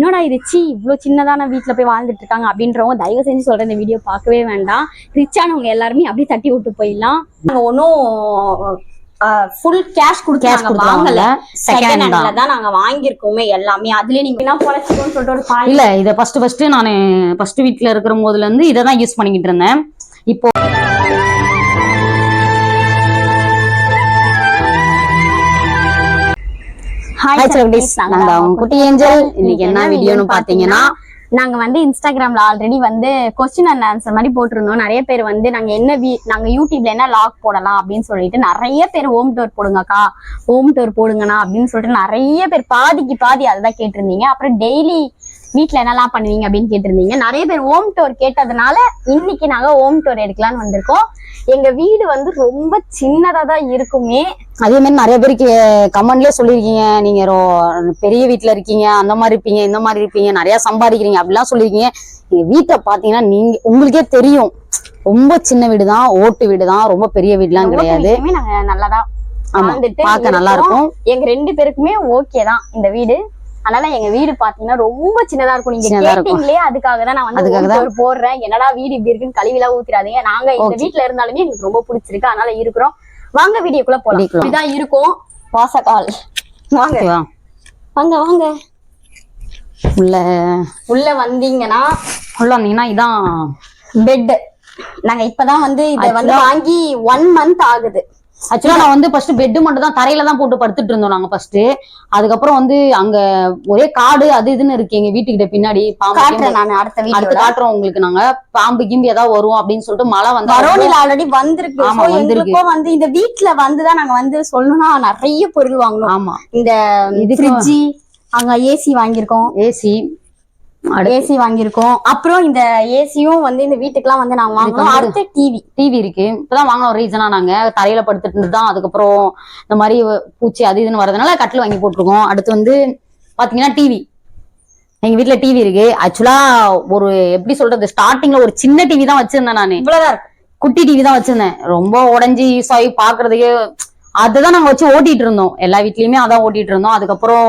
என்னடா இது? சி இவ்வளோ சின்னதான வீட்டில் போய் வாழ்ந்துட்டு இருக்காங்க அப்படின்றவங்க தயவு செஞ்சு சொல்ற இந்த வீடியோ பார்க்கவே வேண்டாம். ரிச்சானவங்க எல்லாருமே அப்படியே தட்டி விட்டு போயிடலாம். நாங்கள் ஒன்றும் ஃபுல் கேஷ் கொடுத்து வாங்கல. செகண்ட் ஹேண்ட்ல தான். நாங்க வாங்கியிருக்கோமே எல்லாமே. அதுலயே நீங்க என்ன பொழைச்சிக்கோன்னு சொல்லிட்டு ஒரு பாய் இல்ல இத ஃபர்ஸ்ட் ஃபர்ஸ்ட் நான் ஃபர்ஸ்ட் வீட்ல இருக்கிற போதுல இருந்து இதை தான் யூஸ் பண்ணிக்கிட்டு இருந்தேன். இப்போ ஹாய் செலிபிரிட்டிஸ் நாங்க அவங்க குட்டி ஏஞ்சல். இன்னைக்கு என்ன வீடியோன்னு பாத்தீங்கன்னா நாங்க வந்து இன்ஸ்டாகிராம்ல ஆல்ரெடி வந்து கொஸ்டின் அண்ட் ஆன்சர் மாதிரி போட்டிருந்தோம். நிறைய பேர் வந்து நாங்க என்ன வீ நாங்க யூடியூப்ல என்ன லாக் போடலாம் அப்படின்னு சொல்லிட்டு நிறைய பேர் ஹோம் டூர் போடுங்கக்கா ஹோம் டூர் போடுங்கண்ணா அப்படின்னு சொல்லிட்டு நிறைய பேர் பாதிக்கு பாதி அதுதான் கேட்டிருந்தீங்க. அப்புறம் டெய்லி வீட்ல என்னெல்லாம் பண்ணுவீங்க அப்படின்னு கேட்டிருந்தீங்க. நிறைய பேர் ஹோம் டூர் கேட்டதுனால இன்னைக்கு நாங்க ஹோம் டூர் எடுக்கலாம்னு வந்திருக்கோம். எங்க வீடு வந்து ரொம்ப சின்னதா தான் இருக்குமே. அதே மாதிரி நிறைய பேருக்கு கமெண்ட்லயே சொல்லியிருக்கீங்க. நீங்க பெரிய வீட்ல இருக்கீங்க அந்த மாதிரி இருப்பீங்க இந்த மாதிரி இருப்பீங்க நிறைய சம்பாதிக்கிறீங்க அப்படிலாம் சொல்லியிருக்கீங்க. எங்க வீட்டை பாத்தீங்கன்னா நீங்க உங்களுக்கே தெரியும். ரொம்ப சின்ன வீடு தான் ஓட்டு வீடு தான் ரொம்ப பெரிய வீடுலாம் கிடையாது. நாங்க நல்லாதான் பார்க்க நல்லா. இருக்கும். எங்க ரெண்டு பேருக்குமே ஓகே தான் இந்த வீடு. அதனால எங்க வீடு பாத்தீங்கன்னா ரொம்ப சின்னதா இருக்கும். நீங்க. கேட்டீங்களே அதுக்காக தான் நான் வந்து tour போடுறேன். என்னடா வீடு இப்படி இருக்குன்னு கழுவிலாம் ஊத்திராதீங்க நாங்க இந்த. வீட்ல இருந்தாலுமே எங்களுக்கு ரொம்ப பிடிச்சிருக்கு. அதனால இருக்கிறோம். வாங்க வீடியோக்குள்ள போலாம். இப்படிதான் இருக்கும். வாசக்கால் வாங்க. வாங்க வாங்க. உள்ள உள்ள வந்தீங்கன்னா உள்ள வந்தீங்கன்னா இதான் பெட் நாங்க இப்பதான் வந்து இத வந்து வாங்கி ஒன் மந்த் ஆகுது. ஆக்சுவலா நான் வந்து ஃபர்ஸ்ட் பெட் மட்டும் தான் தரையில தான் போட்டு படுத்துட்டு இருந்தோம் நாங்க ஃபர்ஸ்ட் அதுக்கப்புறம் வந்து அங்க ஒரே காடு அது இதுன்னு இருக்கு எங்க வீட்டுக்கிட்ட பின்னாடி. பாம்பு. நான் அடுத்த அடுத்து காட்டுறோம் உங்களுக்கு நாங்க. பாம்பு கிம்பு ஏதாவது வரும் அப்படின்னு சொல்லிட்டு மழை வந்தா கரோனில ஆல்ரெடி வந்திருக்கு. ஆமா, வந்திருக்கு. வந்து இந்த வீட்ல வந்துதான் நாங்க வந்து சொல்லணும்னா நிறைய பொருள் வாங்கணும். ஆமா. இந்த ஃப்ரிட்ஜி அங்க ஏசி வாங்கியிருக்கோம். ஏசி ஏசி வாங்கியிருக்கோம். அப்புறம் இந்த ஏசியும் வந்து இந்த வீட்டுக்குலாம் வந்து நாங்க வாங்கணும் அடுத்து டிவி டிவி இருக்கு. இப்பதான் வாங்கின ஒரு ரீசனா நாங்க. தரையில படுத்துட்டு தான் அதுக்கப்புறம் இந்த மாதிரி பூச்சி அது இதுன்னு வரதுனால கட்டில் வாங்கி போட்டிருக்கோம். அடுத்து வந்து பாத்தீங்கன்னா டிவி எங்க வீட்ல டிவி இருக்கு. ஆக்சுவலா ஒரு எப்படி சொல்றது? ஸ்டார்டிங்ல ஒரு சின்ன டிவி தான் வச்சிருந்தேன் நானு. இவ்வளவுதான் குட்டி டிவி தான் வச்சிருந்தேன். ரொம்ப உடஞ்சி யூஸ் ஆகி பாக்குறதுக்கே அதுதான் நாங்க வச்சு ஓட்டிட்டு இருந்தோம். எல்லா வீட்லயுமே அதான் ஓட்டிட்டு இருந்தோம். அதுக்கப்புறம்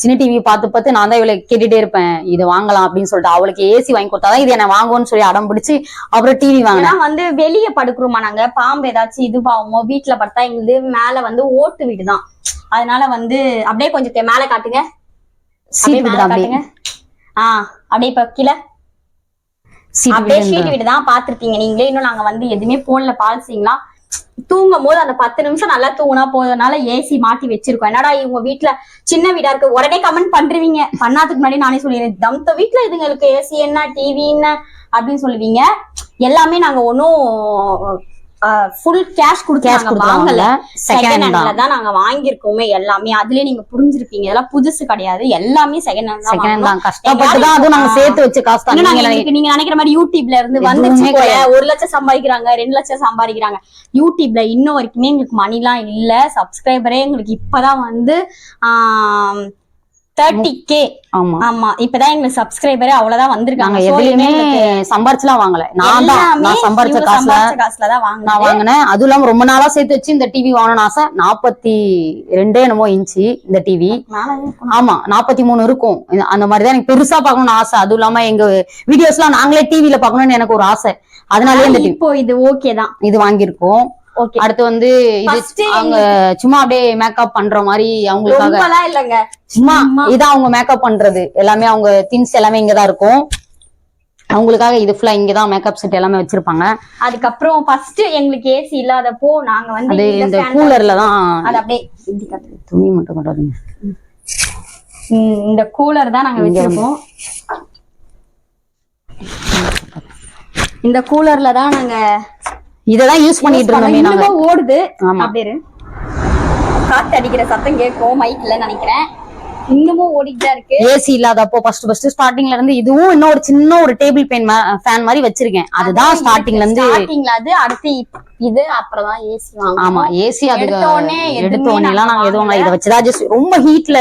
சின்ன டிவி பார்த்து பார்த்து நான் தான் இவளை கேட்டுட்டே இருப்பேன். இது வாங்கலாம் அப்படின்னு சொல்லிட்டு அவளுக்கு ஏசி வாங்கி கொடுத்தாதான் இது என்ன வாங்குவோன்னு சொல்லி அடம் பிடிச்சு அப்புறம் டிவி வாங்கினேன். வந்து வெளிய படுக்கிறோமா நாங்க? பாம்பு ஏதாச்சும் இது பாவமோ வீட்டுல படுத்தா எங்களுது மேல வந்து ஓட்டு வீடு தான் அதனால வந்து அப்படியே கொஞ்சம் மேல காட்டுங்க. காட்டுங்க. ஆஹ் அப்படியே இப்ப கீழே. அப்படியே ஷீட் வீடு தான் பாத்திருப்பீங்க நீங்களே. இன்னும் நாங்க வந்து எதுவுமே போன்ல பாலிசிங்களா தூங்கும் போது அந்த பத்து நிமிஷம் நல்லா தூங்கினா போதனால ஏசி மாட்டி வச்சிருக்கோம். என்னடா இவங்க வீட்டுல சின்ன வீடா இருக்கு? உடனே கமெண்ட் பண்றீங்க. பண்ணாதுக்கு முன்னாடி நானே சொல்லிடுறேன். தம்த வீட்டுல இதுங்களுக்கு ஏசி என்ன டிவி என்ன அப்படின்னு சொல்லுவீங்க. எல்லாமே நாங்க ஒன்னும் ஃபுல் கேஷ் கொடுத்து வாங்கல. செகண்ட் ஹேண்ட்ல தான் நாங்க வாங்கியிருக்கோமே எல்லாமே. அதுலயே நீங்க புரிஞ்சிருப்பீங்க. இதெல்லாம் புதுசு கிடையாது. எல்லாமே செகண்ட் ஹேண்ட் செகண்ட் வாங்கணும். தான். கஷ்டப்பட்டு தான் அதுவும் நாங்க சேர்த்து வச்சு காசு தான் நாங்க நினைக்கிற மாதிரி யூடியூப்ல இருந்து வந்துச்சு. ஒரு லட்சம் சம்பாதிக்கிறாங்க ரெண்டு லட்சம் சம்பாதிக்கிறாங்க. யூடியூப்ல இன்னும் வரைக்குமே எங்களுக்கு மணிலாம் இல்ல. சப்ஸ்கிரைபரே எங்களுக்கு இப்பதான் வந்து தேர்ட்டி கே ஆமா. ஆமா. இப்பதான் எங்களுக்கு சப்ஸ்கிரைபரே அவ்வளவுதான் வந்திருக்காங்க. எதுலயுமே சம்பாரிச்சுலாம் வாங்கல. நான் தான். நான் சம்பாரிச்ச காசுல நான் வாங்கினேன். அதுவும் இல்லாம ரொம்ப நாளா சேர்த்து வச்சு இந்த டிவி வாங்கணும்னு ஆசை. நாற்பத்தி ரெண்டே என்னமோ இன்ச்சு இந்த டிவி ஆமா. நாற்பத்தி மூணு இருக்கும். அந்த மாதிரி தான் எனக்கு பெருசா பார்க்கணும்னு ஆசை. அதுவும் இல்லாம எங்க வீடியோஸ் எல்லாம் நாங்களே டிவில பார்க்கணும்னு எனக்கு ஒரு ஆசை. அதனாலயே இந்த இப்போ இது ஓகே தான். இது வாங்கியிருக்கோம். அடுத்து வந்து இது அவங்க சும்மா அப்படியே மேக்கப் பண்ற மாதிரி அவங்களுக்காக இல்லங்க. சும்மா. இதான் அவங்க மேக்கப் பண்றது. எல்லாமே அவங்க திங்ஸ் எல்லாமே இங்கதான் இருக்கும். அவங்களுக்காக இது ஃபுல்லா இங்கதான் மேக்கப் செட் எல்லாமே வச்சிருப்பாங்க. அதுக்கப்புறம் ஃபர்ஸ்ட் எங்களுக்கு ஏசி இல்லாதப்போ நாங்க வந்து இந்த கூலர்ல தான் அது அப்படியே. துணி மட்டும் கொண்டாடுங்க இந்த கூலர் தான் நாங்க இங்க வச்சிருக்கோம். இந்த கூலர்ல தான் நாங்க இததான் யூஸ் பண்ணிட்டு இருந்தோமே நாங்க. ஓடுது. ஆமா. அப்படியே. காத்து அடிக்கிற சத்தம் கேட்கும். மைக்ல நினைக்கிறேன். இன்னமும் தான் இருக்கு. ஏசி இல்லாதப்போ ஃபர்ஸ்ட் ஃபர்ஸ்ட் ஸ்டார்டிங்ல இருந்து இதுவும் இன்னும் ஒரு சின்ன ஒரு டேபிள் பெயின் ஃபேன் மாதிரி வச்சிருக்கேன். அதுதான் ஸ்டார்டிங்ல இருந்து ஸ்டார்டிங்ல அது அடுத்து இது அப்புறம் தான் ஏசி ஆமா வாங்க ஏசி அதுக்கு எடுத்த உடனே எல்லாம் நாங்க எதுவும் வாங்கல. இதை வச்சுதான் ரொம்ப ஹீட்ல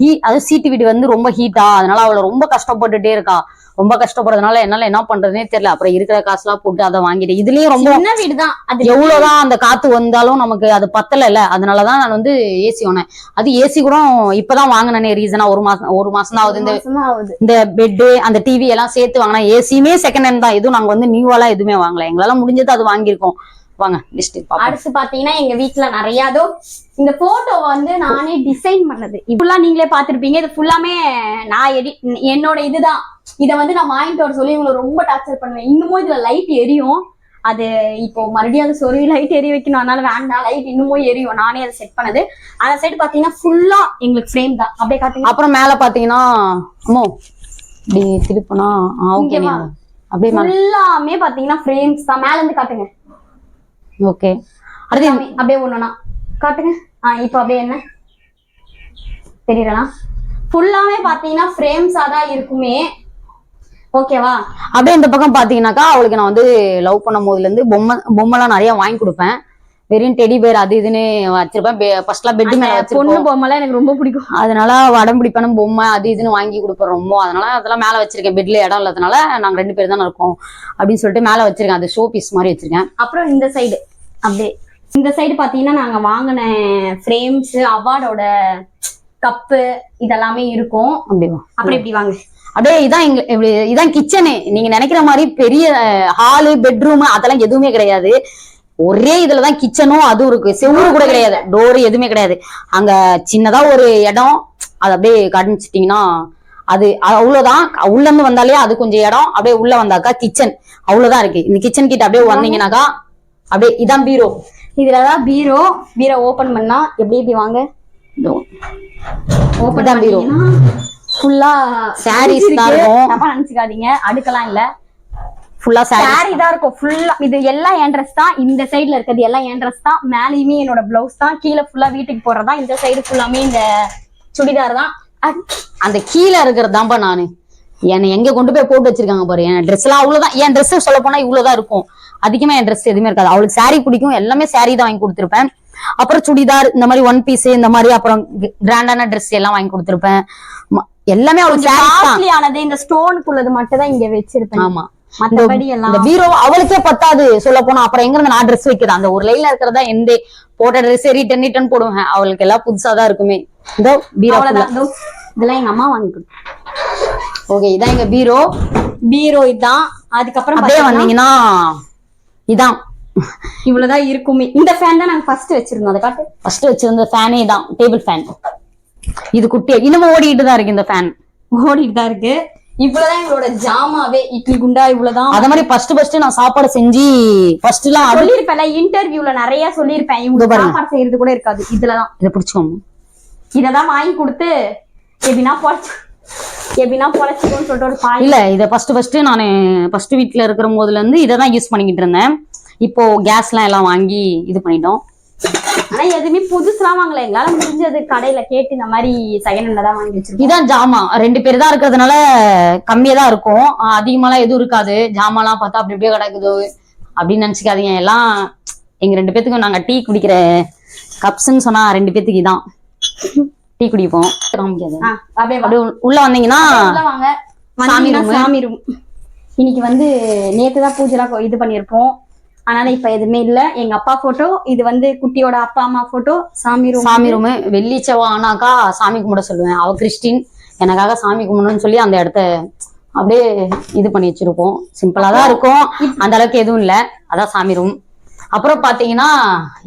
ஹீ அது சீட்டு வீடு வந்து ரொம்ப ஹீட்டா அதனால அவளை ரொம்ப கஷ்டப்பட்டுட்டே இருக்கா. ரொம்ப கஷ்டப்படுறதுனால என்னால என்ன பண்றதுனே தெரியல. அப்புறம் இருக்கிற காசுலாம் போட்டு அதை வாங்கிட்டு இதுலயும் ரொம்ப சின்ன வீடு தான் அது எவ்வளவுதான் அந்த காத்து வந்தாலும் நமக்கு அது பத்தல அதனாலதான் நான் வந்து ஏசி வாங்கினேன். அது ஏசி கூட இப்பதான் வாங்கினேனே ரீசனா ஒரு மாசம் ஒரு மாசம் தான் ஆகுது. இந்த இந்த பெட்டு அந்த டிவி எல்லாம் சேர்த்து வாங்கினா ஏசியுமே செகண்ட் ஹேண்ட் தான். எதுவும் நாங்க வந்து நியூவெல்லாம் எதுவுமே வாங்கல. எங்களால முடிஞ்சது அது வாங்கியிருக்கோம். வாங்க பாப்போம். அடுத்து பாத்தீங்கன்னா எங்க வீட்ல நிறைய அதோ இந்த போட்டோ வந்து நானே டிசைன் பண்ணது. ஃபுல்லா நீங்களே பாத்திருப்பீங்க இது ஃபுல்லாமே நான் எடி என்னோட இதுதான். இத வந்து நான் வாங்கிட்டு வர சொல்லி இவங்களை ரொம்ப டார்ச்சர் பண்ணுவேன். இன்னமும் இதுல லைட் எரியும். அது இப்போ மறுபடியும் அது சொருவி லைட் எரிய வைக்கணும். அதனால வேண்டாம் லைட் இன்னமும் எரியும். நானே அதை செட் பண்ணது. அந்த சைடு பாத்தீங்கன்னா ஃபுல்லா எங்களுக்கு ஃப்ரேம் தான். அப்படியே காட்டுங்க. அப்புறம் மேல பாத்தீங்கன்னா அம்மோ இப்படி திருப்பினா ஓகே. அப்படியே ஃபுல்லாமே பாத்தீங்கன்னா ஃப்ரேம்ஸ் தான். மேல இருந்து காட்டுங்க. ஓகே. அடுத்து அப்படியே ஒண்ணுனா காட்டுங்க. ஆ இப்போ அப்படியே என்ன? தெரியலாம் ஃபுல்லாவே பாத்தீங்கன்னா ஃப்ரேம்ஸா தான் இருக்குமே. ஓகேவா அப்படியே இந்த பக்கம் பாத்தீங்கன்னாக்கா அவளுக்கு நான் வந்து லவ் பண்ணும் போதுல இருந்து பொம்மை பொம்மைலாம் நிறைய வாங்கி கொடுப்பேன். வெறும் டெடி பேர் அது இதுன்னு வச்சிருப்பேன். ஃபர்ஸ்ட்லாம் பெட் மேல பொண்ணு பொம்மைலாம் எனக்கு ரொம்ப பிடிக்கும். அதனால வடம் பிடிப்பேன். பொம்மை அது இதுன்னு வாங்கி கொடுப்பேன் ரொம்ப. அதனால அதெல்லாம் மேல வச்சிருக்கேன். பெட்ல இடம் இல்லாதனால நாங்க ரெண்டு பேர் தானே இருக்கோம். அப்படின்னு சொல்லிட்டு மேல வச்சிருக்கேன். அது ஷோ பீஸ் மாதிரி வச்சிருக்கேன். அப்புறம் இந்த சைடு அப்படியே. இந்த சைடு பாத்தீங்கன்னா நாங்க வாங்கின ஃப்ரேம்ஸ் அவார்டோட கப்பு இதெல்லாமே இருக்கும். அப்படிவா அப்புறம் இப்படி வாங்க? அப்படியே இதான் எங்க இப்படி இதான் கிச்சனு நீங்க நினைக்கிற மாதிரி பெரிய ஹாலு பெட்ரூம் அதெல்லாம் எதுவுமே கிடையாது. ஒரே இதுலதான் கிச்சனும் அதுவும் இருக்கு. செவ்வறு கூட கிடையாது. டோர் எதுவுமே கிடையாது. அங்க சின்னதா ஒரு இடம் அது அப்படியே காமிச்சிட்டீங்கன்னா அது அது அவ்வளவுதான். உள்ள இருந்து வந்தாலே அது கொஞ்சம் இடம். அப்படியே உள்ள வந்தாக்கா கிச்சன் அவ்வளவுதான் இருக்கு. இந்த கிச்சன் கிட்ட அப்படியே வந்தீங்கன்னாக்கா அப்படியே இதான் பீரோ இதுலதான் பீரோ பீரோ ஓபன் பண்ணா எப்படி இப்படி வாங்க? ஓபன் இதான் பீரோ. ஃபுல்லா Sarees தான் இருக்கும். நினைச்சுக்காதீங்க. அடுக்கலாம் இல்ல. ஃபுல்லா சாரி சாரி தான் இருக்கும். ஃபுல்லா இது எல்லாம் என் ட்ரெஸ் தான். இந்த சைடுல இருக்கிறது எல்லாம் என் ட்ரெஸ் தான். மேலேயுமே என்னோட பிளவுஸ் தான். கீழே ஃபுல்லா வீட்டுக்கு போறதா இந்த சைடு ஃபுல்லாமே இந்த சுடிதார் தான். அந்த கீழே இருக்கிறது தான்ப்பா நானு. என்னை எங்க கொண்டு போய் போட்டு வச்சிருக்காங்க பாரு. என் ட்ரெஸ் எல்லாம் அவ்வளவுதான். என் ட்ரெஸ் சொல்ல போனா இவ்வளவுதான் இருக்கும். அதிகமா என் ட்ரெஸ் எதுவுமே இருக்காது. அவளுக்கு saree பிடிக்கும். எல்லாமே saree தான் வாங்கி கொடுத்துருப்பேன். அப்புறம் சுடிதார் இந்த மாதிரி ஒன் பீஸ் இந்த மாதிரி அப்புறம் கிராண்டான ட்ரெஸ் எல்லாம் வாங்கி கொடுத்துருப்பேன். எல்லாமே அவளுக்கு ஆனது இந்த ஸ்டோனுக்குள்ளது மட்டும் தான் இங்க வச்சிருப்பேன். ஆமா. மத்தபடி எல்லாம் பீரோ அவளுக்கே பத்தாது. சொல்ல போனா அப்புறம் எங்க இருந்து நான் ட்ரெஸ் வைக்கிறேன் அந்த ஒரு லைன்ல இருக்கிறதா எந்த? போட்ட ட்ரெஸ் ரிட்டன் ரிட்டன் போடுவேன். அவளுக்கு எல்லாம் புதுசா தான் இருக்குமே. இதோ பீரோ இதெல்லாம் எங்க அம்மா வாங்கி ஓகே இதான் எங்க பீரோ. பீரோ இதான். அதுக்கப்புறம் அப்படியே வந்தீங்கன்னா இதான். இவ்வளவுதான் இருக்குமே. இந்த ஃபேன் தான் நாங்க ஃபர்ஸ்ட் வச்சிருந்தோம். அதை காட்டு. ஃபர்ஸ்ட் வச்சிருந்த ஃபேனே தான் டேபிள் ஃபேன் இது குட்டி இன்னமும் ஓடிட்டு தான் இருக்கு இந்த ஃபேன் ஓடிட்டு தான் இருக்கு. இவ்வளவுதான் எங்களோட ஜாமாவே இட்லி குண்டா இவ்வளவுதான். அத மாதிரி ஃபர்ஸ்ட் ஃபர்ஸ்ட் நான் சாப்பாடு செஞ்சு ஃபர்ஸ்ட்லாம் அது சொல்லிருப்பேன்ல இன்டர்வியூல நிறைய சொல்லியிருப்பேன். இவங்க. சாப்பாடு செய்யறது கூட இருக்காது. இதுலதான். இதை பிடிச்சுக்கோங்க. இததான் வாங்கி கொடுத்து எப்படின்னா பொழைச்சு எப்படின்னா பொழைச்சிக்கோன்னு சொல்லிட்டு ஒரு பாய். இல்ல இதை ஃபர்ஸ்ட் ஃபர்ஸ்ட் நான் ஃபர்ஸ்ட் வீட்ல இருக்கிற போதுல இருந்து இதை தான் யூஸ் பண்ணிக்கிட்டு இருந்தேன். இப்போ கேஸ்லாம் எல்லாம் வாங்கி இது பண்ணிட்டோம். ஆனா எதுவுமே புதுசுலாம் வாங்கல. எங்களால முடிஞ்சது கடையில கேட்டு இந்த மாதிரி செகண்ட் ஹேண்ட்ல தான் வாங்கி வச்சிருக்கோம். இதான் ஜாமா ரெண்டு பேர் தான் இருக்கிறதுனால கம்மியா தான் இருக்கும். அதிகமாலாம் எதுவும் இருக்காது. ஜாமாலாம் பார்த்தா அப்படி அப்படியே கிடக்குது. அப்படின்னு நினைச்சுக்காதீங்க. எல்லாம் எங்க ரெண்டு பேத்துக்கும் நாங்க டீ குடிக்கிற கப்ஸ்ன்னு சொன்னா ரெண்டு பேத்துக்கு இதான். டீ குடிப்போம். காமிக்காது ஆ, அப்படியே வா. அப்படியே உள்ள- வந்தீங்கன்னா சாமி room. சாமி ரூம். இன்னைக்கு வந்து நேத்து தான் பூஜைலாம் இது பண்ணிருப்போம் அதனால இப்ப எதுவுமே இல்ல. எங்க அப்பா போட்டோ இது வந்து குட்டியோட அப்பா அம்மா போட்டோ சாமி ரூம் சாமி ரூமு வெள்ளி செவ்வாய் ஆனாக்கா சாமி கும்பிட சொல்லுவேன். அவ கிறிஸ்டின். எனக்காக சாமி கும்பிடணும்னு சொல்லி அந்த இடத்த அப்படியே இது பண்ணி வச்சிருப்போம். சிம்பிளா தான் இருக்கும். அந்த அளவுக்கு எதுவும் இல்ல. அதான் சாமி ரூம் அப்புறம் பாத்தீங்கன்னா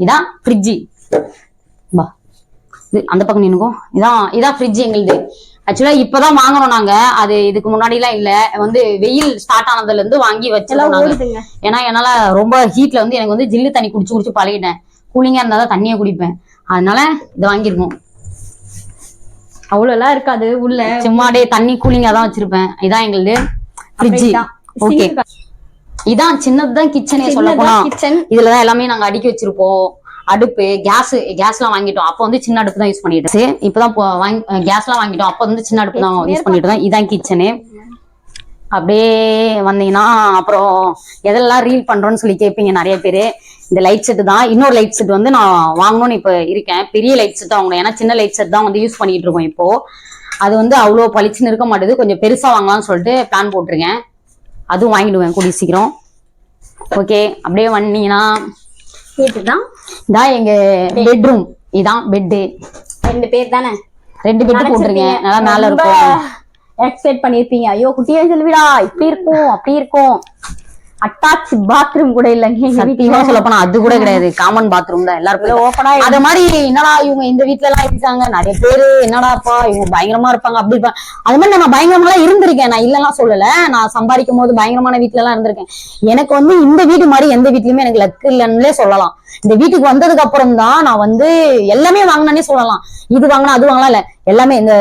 இதான் ஃப்ரிட்ஜி பா அந்த பக்கம் நின்னுக்கும் இதான் இதான் ஃப்ரிட்ஜ் எங்களுது. ஆக்சுவலா இப்பதான் வாங்கணும் நாங்க. அது இதுக்கு முன்னாடி எல்லாம் இல்ல. வந்து வெயில் ஸ்டார்ட் ஆனதுல இருந்து வாங்கி ஓடுதுங்க. ஏன்னா என்னால ரொம்ப ஹீட்ல வந்து எனக்கு வந்து ஜில்லு தண்ணி குடிச்சு குடிச்சு பழகிட்டேன். கூலிங்கா இருந்தா தான் தண்ணியை குடிப்பேன். அதனால இதை வாங்கியிருக்கோம் அவ்வளவு எல்லாம் இருக்காது உள்ள. சும்மா அப்படியே தண்ணி கூலிங்கா தான் வச்சிருப்பேன். இதான் எங்களுது ஃப்ரிட்ஜ் ஓகே இதான் சின்னதுதான் கிச்சனே சொல்ல போனா. கிச்சன் இதுலதான் எல்லாமே நாங்க அடுக்கி வச்சிருப்போம். அடுப்பு கேஸ் கேஸ்லாம் வாங்கிட்டோம். அப்போ வந்து சின்ன அடுப்பு தான் யூஸ் பண்ணிட்டு இருந்துச்சு. இப்பதான் போ- வாங்கி வாங்கிட்டோம். அப்போ வந்து சின்ன அடுப்பு தான் யூஸ் பண்ணிட்டு தான் இதான் கிச்சனு அப்படியே வந்தீங்கன்னா அப்புறம் எதெல்லாம் ரீல் பண்றோம்னு சொல்லி கேட்பீங்க நிறைய பேர். இந்த லைட் செட் தான். இன்னொரு லைட் செட் வந்து நான் வாங்கணும்னு இப்போ இருக்கேன். பெரிய லைட் செட் வாங்கணும். ஏன்னா சின்ன லைட் செட் தான் வந்து யூஸ் பண்ணிட்டு இருக்கோம் இப்போ. அது வந்து அவ்வளோ பளிச்சுன்னு இருக்க மாட்டேது. கொஞ்சம் பெருசா வாங்கலாம்னு சொல்லிட்டு பிளான் போட்டிருக்கேன். அதுவும் வாங்கிடுவேன் கூடிய சீக்கிரம். ஓகே அப்படியே வந்தீங்கன்னா இதுதான் இதான் எங்க பெட்ரூம் இதான் பெட்டு ரெண்டு பேர் தானே? ரெண்டு பெட் போட்டிருக்கேன் நல்லா மேல இருக்கும். எக்ஸ்பெக்ட் பண்ணிருப்பீங்க ஐயோ குட்டியே செல்விடா இப்படி இருக்கும் அப்படி இருக்கும். அட்டாச் பாத்ரூம் கூட இல்லைங்க. சத்தியமா சொல்ல போனா அது கூட கிடையாது. காமன் பாத்ரூம் தான் எல்லாருக்கும் ஓப்பனா அத மாதிரி என்னடா இவங்க இந்த வீட்ல எல்லாம் இருக்காங்க? நிறைய பேரு என்னடாப்பா இவங்க பயங்கரமா இருப்பாங்க அப்படி இருப்பாங்க. அது மாதிரி நான் பயங்கரமா எல்லாம் இருந்திருக்கேன். நான் இல்லெல்லாம் சொல்லல. நான் சம்பாதிக்கும் போது பயங்கரமான வீட்ல எல்லாம் இருந்திருக்கேன். எனக்கு வந்து இந்த வீடு மாதிரி எந்த வீட்லயுமே எனக்கு லக்கு இல்லைன்னே சொல்லலாம். இந்த வீட்டுக்கு வந்ததுக்கு அப்புறம் தான் நான் வந்து எல்லாமே வாங்கினே சொல்லலாம். இது வாங்கினா அது வாங்கலாம். இல்ல எல்லாமே இந்த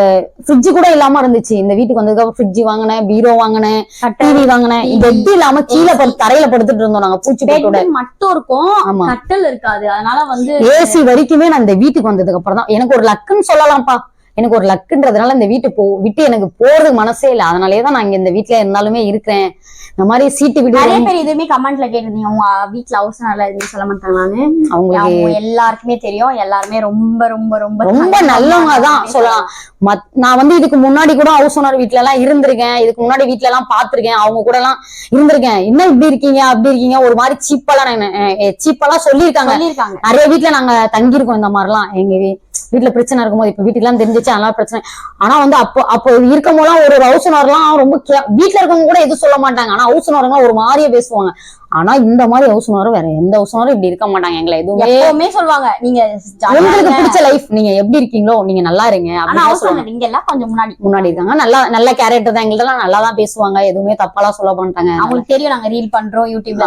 ஃப்ரிட்ஜ் கூட இல்லாம இருந்துச்சு. இந்த வீட்டுக்கு வந்ததுக்கு ஃப்ரிட்ஜ் வாங்கினேன் பீரோ வாங்கினேன் டிவி வாங்கினேன். பெட் இல்லாம கீழே தரையில படுத்துட்டு இருந்தோம் நாங்க பூச்சி போட்டோட பெட் மட்டும் இருக்கும். கட்டல் இருக்காது. அதனால வந்து ஏசி வரைக்குமே நான் இந்த வீட்டுக்கு வந்ததுக்கு அப்புறம் தான் எனக்கு ஒரு லக்குன்னு சொல்லலாம்ப்பா. எனக்கு ஒரு லக்குன்றதுனால இந்த வீட்டு போ விட்டு எனக்கு போறதுக்கு மனசே இல்லை. அதனாலயே தான் நான் இங்க இந்த வீட்ல இருந்தாலுமே இருக்கிறேன். இந்த மாதிரி சீட்டு வீடு நிறைய பேர் இதுவுமே கமெண்ட்ல கேட்டிருந்தீங்க. உங்க வீட்ல ஹவுஸ் நல்லா எதுவும் சொல்ல மாட்டாங்களான்னு அவங்களுக்கு அவங்க எல்லாருக்குமே தெரியும். எல்லாருமே ரொம்ப ரொம்ப ரொம்ப ரொம்ப நல்லவங்க தான் சொல்லலாம் மத் நான் வந்து இதுக்கு முன்னாடி கூட ஹவுஸ் ஓனர் வீட்ல எல்லாம் இருந்திருக்கேன். இதுக்கு முன்னாடி வீட்ல எல்லாம் பாத்திருக்கேன். அவங்க கூட எல்லாம் இருந்திருக்கேன். என்ன இப்படி இருக்கீங்க? அப்படி இருக்கீங்க? ஒரு மாதிரி சீப்பெல்லாம் சீப்பெல்லாம் சொல்லியிருக்காங்க. சொல்லியிருக்காங்க. நிறைய வீட்ல நாங்க தங்கியிருக்கோம் இந்த மாதிரிலாம். எங்க வீ- வீட்ல பிரச்சனை இருக்கும்போது இப்ப வீட்டுக்கு எல்லாம் தெரிஞ்சிச்சு அதனால பிரச்சனை. ஆனா வந்து அப்போ அப்போ இருக்கும் போதெல்லாம் ஒரு ஹவுஸ் ஓனர்லாம் ரொம்ப வீட்ல இருக்கவங்க கூட எதுவும் சொல்ல மாட்டாங்க. ஆனா ஹவுஸ் ஓனருங்க ஒரு மாதிரியே பேசுவாங்க. ஆனா இந்த மாதிரி ஹவுஸ் ஓனரும் வேற எந்த ஹவுஸ் ஓனரும் இப்படி இருக்க மாட்டாங்க. எங்களை எதுவுமே எப்பவுமே சொல்லுவாங்க நீங்க உங்களுக்கு. பிடிச்ச லைஃப் நீங்க எப்படி இருக்கீங்களோ நீங்க நல்லா இருங்க இங்க எல்லாம் கொஞ்சம் முன்னாடி. முன்னாடி இருக்காங்க. நல்லா நல்ல கேரக்டர் தான். எங்கள்ட்ட நல்லா தான் பேசுவாங்க. எதுவுமே தப்பாலாம் சொல்ல மாட்டாங்க. அவங்களுக்கு தெரியும் நாங்க ரீல் பண்றோம் யூடியூப்ல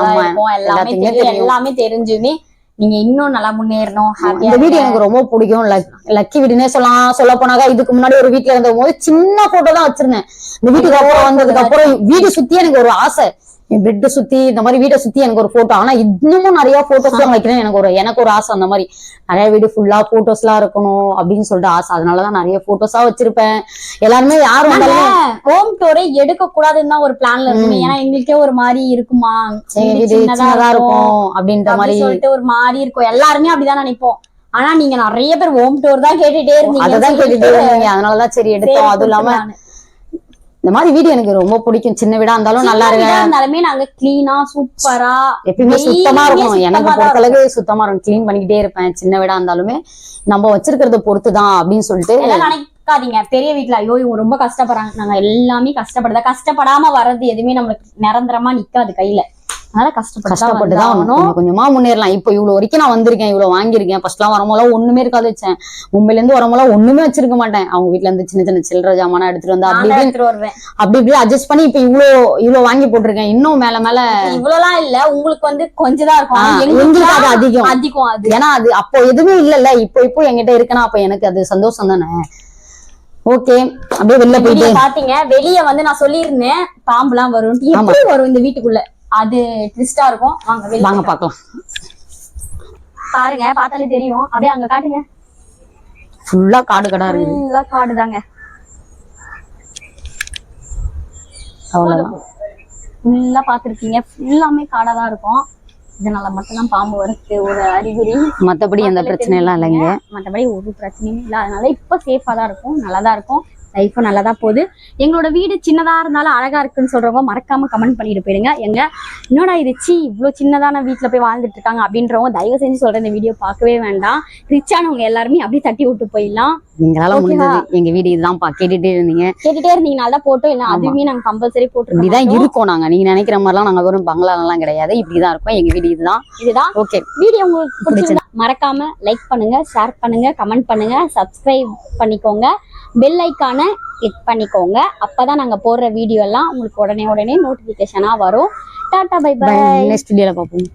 எல்லாமே. எல்லாமே தெரிஞ்சுமே நீங்க இன்னும் நல்லா முன்னேறணும் இந்த வீடு எனக்கு ரொம்ப பிடிக்கும். லக்- லக்கி வீடுனே சொல்லலாம் சொல்ல போனாக்கா இதுக்கு முன்னாடி ஒரு வீட்ல இருந்த போது சின்ன போட்டோ தான் வச்சிருந்தேன். இந்த வீட்டுக்கு அப்புறம் வந்ததுக்கு அப்புறம் வீடு சுத்தி எனக்கு ஒரு ஆசை. என் பெட் சுத்தி இந்த மாதிரி வீட்டை சுத்தி எனக்கு ஒரு போட்டோ ஆனா இன்னமும் நிறைய போட்டோஸ் எல்லாம் வைக்கிறேன் எனக்கு ஒரு எனக்கு ஒரு ஆசை அந்த மாதிரி. நிறைய வீடு ஃபுல்லா போட்டோஸ் எல்லாம் இருக்கணும் அப்படின்னு சொல்லிட்டு ஆசை. அதனாலதான் நிறைய போட்டோஸா வச்சிருப்பேன். எல்லாருமே யார் வந்தாலும் ஹோம் டூரே எடுக்க கூடாதுன்னு தான் ஒரு பிளான்ல இருக்குமே ஏன்னா எங்களுக்கே ஒரு மாதிரி இருக்குமா? சின்னதா இருக்கும். அப்படின்ற அப்படி மாதிரி. சொல்லிட்டு ஒரு மாதிரி இருக்கும். எல்லாருமே அப்படிதான் நினைப்போம். ஆனா நீங்க நிறைய பேர் ஹோம் டூர் தான் கேட்டுட்டே இருந்தீங்க. அததான் கேட்டுட்டு இருந்தீங்க. அதனாலதான் சரி எடுத்தோம். அதுவும் இல்லாம இந்த மாதிரி வீடு எனக்கு ரொம்ப பிடிக்கும். சின்ன வீடா இருந்தாலும் நல்லா இருக்கு இருந்தாலுமே நாங்க கிளீனா சூப்பரா எப்பயுமே சுத்தமா இருக்கும் எனக்கு பொறுத்தளவுக்கு சுத்தமா இருக்கும் க்ளீன் பண்ணிக்கிட்டே இருப்பேன். சின்ன வீடா இருந்தாலுமே நம்ம வச்சிருக்கிறத பொறுத்து தான் அப்படின்னு சொல்லிட்டு நினைக்காதீங்க. பெரிய வீட்ல ஐயோ இவங்க ரொம்ப கஷ்டப்படுறாங்க. நாங்க எல்லாமே கஷ்டப்படுதா கஷ்டப்படாம வர்றது எதுவுமே நம்மளுக்கு நிரந்தரமா நிக்காது கையில. அதனால கஷ்டப்பட்டு கஷ்டப்பட்டு தான் ஆகணும் கொஞ்சம் முன்னேறலாம். இப்போ இவ்வளவு வரைக்கும் நான் வந்திருக்கேன் இவ்வளவு வாங்கியிருக்கேன். ஃபர்ஸ்ட் எல்லாம் வரும்போது ஒண்ணுமே இருக்காது வச்சேன். மும்பைல இருந்து வரும்போது ஒண்ணுமே வச்சிருக்க மாட்டேன். அவங்க வீட்ல இருந்து சின்ன சின்ன சில்லற ஜாமானா எடுத்துட்டு வந்து அப்படி வருவேன். அப்படி இப்படி அட்ஜஸ்ட் பண்ணி இப்ப இவ்வளவு இவ்வளவு வாங்கி போட்டிருக்கேன். இன்னும் மேல மேல இவ்வளவுலாம் இல்ல. உங்களுக்கு வந்து கொஞ்சம் தான் இருக்கும். எங்களுக்கு அது அதிகம். அதிகம் அது. ஏன்னா அது அப்போ எதுவுமே இல்லல்ல. இப்போ இப்போ என்கிட்ட இருக்குன்னா அப்ப எனக்கு அது சந்தோஷம் தானே. ஓகே. அப்படியே வெளில போயிட்டு. பாத்தீங்க. வெளிய வந்து நான் சொல்லியிருந்தேன் பாம்புலாம் வரும். எப்படி வரும் இந்த வீட்டுக்குள்ள? அது ட்விஸ்டா இருக்கும். வாங்க வாங்க பார்க்கலாம். பாருங்க பார்த்தாலே தெரியும். அப்படியே அங்க காட்டுங்க. ஃபுல்லா காடு கடா இருக்கு ஃபுல்லா காடுதாங்க அவ்வளவுதான் ஃபுல்லா பாத்திருக்கீங்க ஃபுல்லாமே காடா தான் இருக்கும். இதனால மட்டும்தான் பாம்பு வரது ஒரு அறிகுறி. மத்தபடி எந்த பிரச்சனையும் எல்லாம் இல்லைங்க. மற்றபடி ஒரு பிரச்சனையும் இல்லை. அதனால இப்போ சேஃபாக தான் இருக்கும். நல்லா தான் இருக்கும். லைஃப்பும் நல்லா தான் போகுது. எங்களோட வீடு சின்னதாக இருந்தாலும் அழகா இருக்குன்னு சொல்றவங்க மறக்காம கமெண்ட் பண்ணிட்டு போயிடுங்க. எங்க என்னடா இது சி இவ்வளோ சின்னதான வீட்டில் போய் வாழ்ந்துட்டு இருக்காங்க அப்படின்றவங்க தயவு செஞ்சு சொல்ற இந்த வீடியோ பார்க்கவே வேண்டாம். ரிச்சானவங்க எல்லாருமே அப்படியே தட்டி விட்டு போயிடலாம். எங்களால முடிஞ்சது எங்க வீடு இதுதான்ப்பா கேட்டுட்டே இருந்தீங்க. கேட்டுட்டே இருந்தீங்கனால தான் போட்டோம். இல்லை அதுவுமே நாங்கள் கம்பல்சரி இப்படிதான் போட்டுருக்கோம் இருக்கோம் நாங்க. நீங்க நினைக்கிற மாதிரிலாம் நாங்க வெறும் பங்களாலாம் கிடையாது. இப்படிதான் இருக்கும். எங்க வீடு இதுதான். இதுதான். ஓகே வீடியோ உங்களுக்கு பிடிச்சிருந்தா மறக்காம லைக் பண்ணுங்க ஷேர் பண்ணுங்க கமெண்ட் பண்ணுங்க சப்ஸ்கிரைப் பண்ணிக்கோங்க. பெல் ஐக்கானை கிளிக் பண்ணிக்கோங்க. அப்பதான் நாங்க போடுற வீடியோ எல்லாம் உங்களுக்கு உடனே உடனே நோட்டிபிகேஷனா வரும். டாடா பை பை நெக்ஸ்ட் வீடியோல பார்ப்போம்.